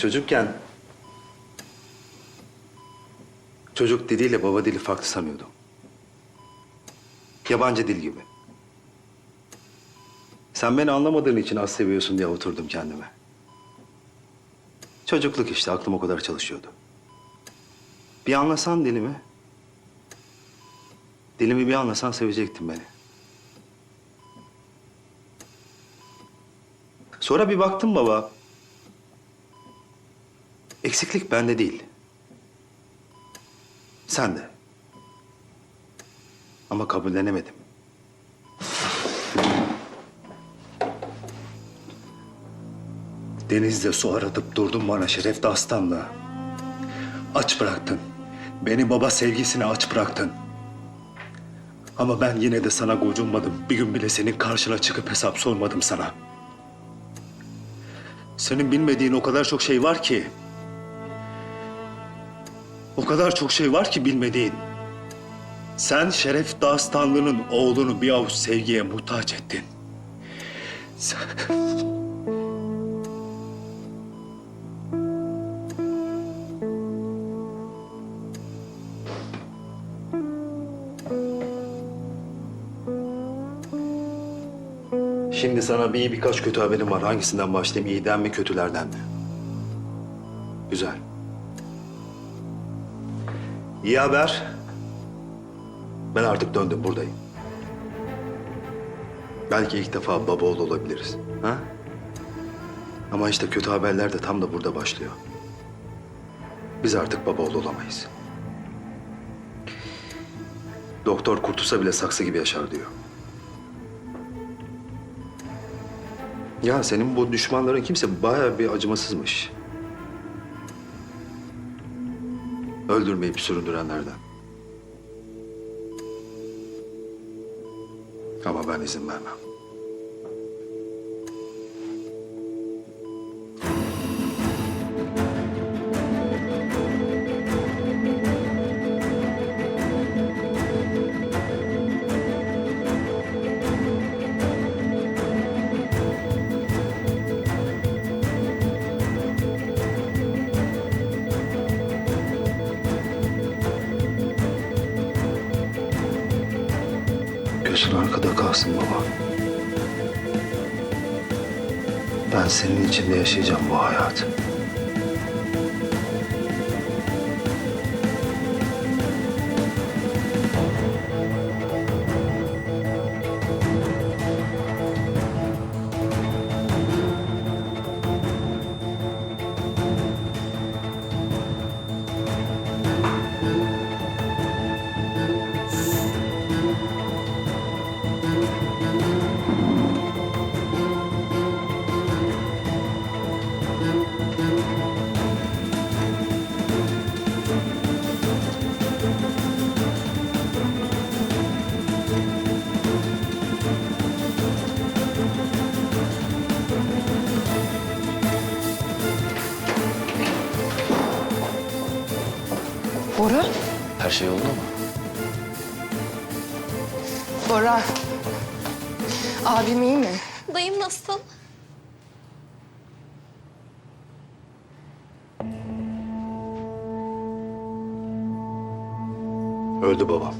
Çocukken çocuk diliyle baba dili farklı sanıyordum. Yabancı dil gibi. Sen beni anlamadığın için az seviyorsun diye oturdum kendime. Çocukluk işte aklım o kadar çalışıyordu. Bir anlasan dilimi. Dilimi bir anlasan sevecektin beni. Sonra bir baktım baba. Eksiklik bende değil. Sen de. Ama kabullenemedim. Denizde su aratıp durdun bana Şeref Dastan'la. Aç bıraktın. Beni baba sevgisine aç bıraktın. Ama ben yine de sana gocunmadım. Bir gün bile senin karşına çıkıp hesap sormadım sana. Senin bilmediğin o kadar çok şey var ki. O kadar çok şey var ki bilmediğin. Sen Şeref Dağıstanlı'nın oğlunu bir avuç sevgiye muhtaç ettin. Sen... Şimdi sana bir iyi birkaç kötü haberim var. Hangisinden başlayayım? İyiden mi kötülerden mi? Güzel. İyi haber. Ben artık döndüm buradayım. Belki ilk defa baba oğlu olabiliriz. Ha? Ama işte kötü haberler de tam da burada başlıyor. Biz artık baba oğlu olamayız. Doktor kurtulsa bile saksı gibi yaşar diyor. Ya senin bu düşmanların kimse bayağı bir acımasızmış. Öldürmeyip süründürenlerden. Ama ben izin vermem. Gözün arkada kalsın baba. Ben senin içinde yaşayacağım bu hayatı. Bora? Her şey oldu mu? Bora. Abim iyi mi? Dayım nasıl? Öldü babam.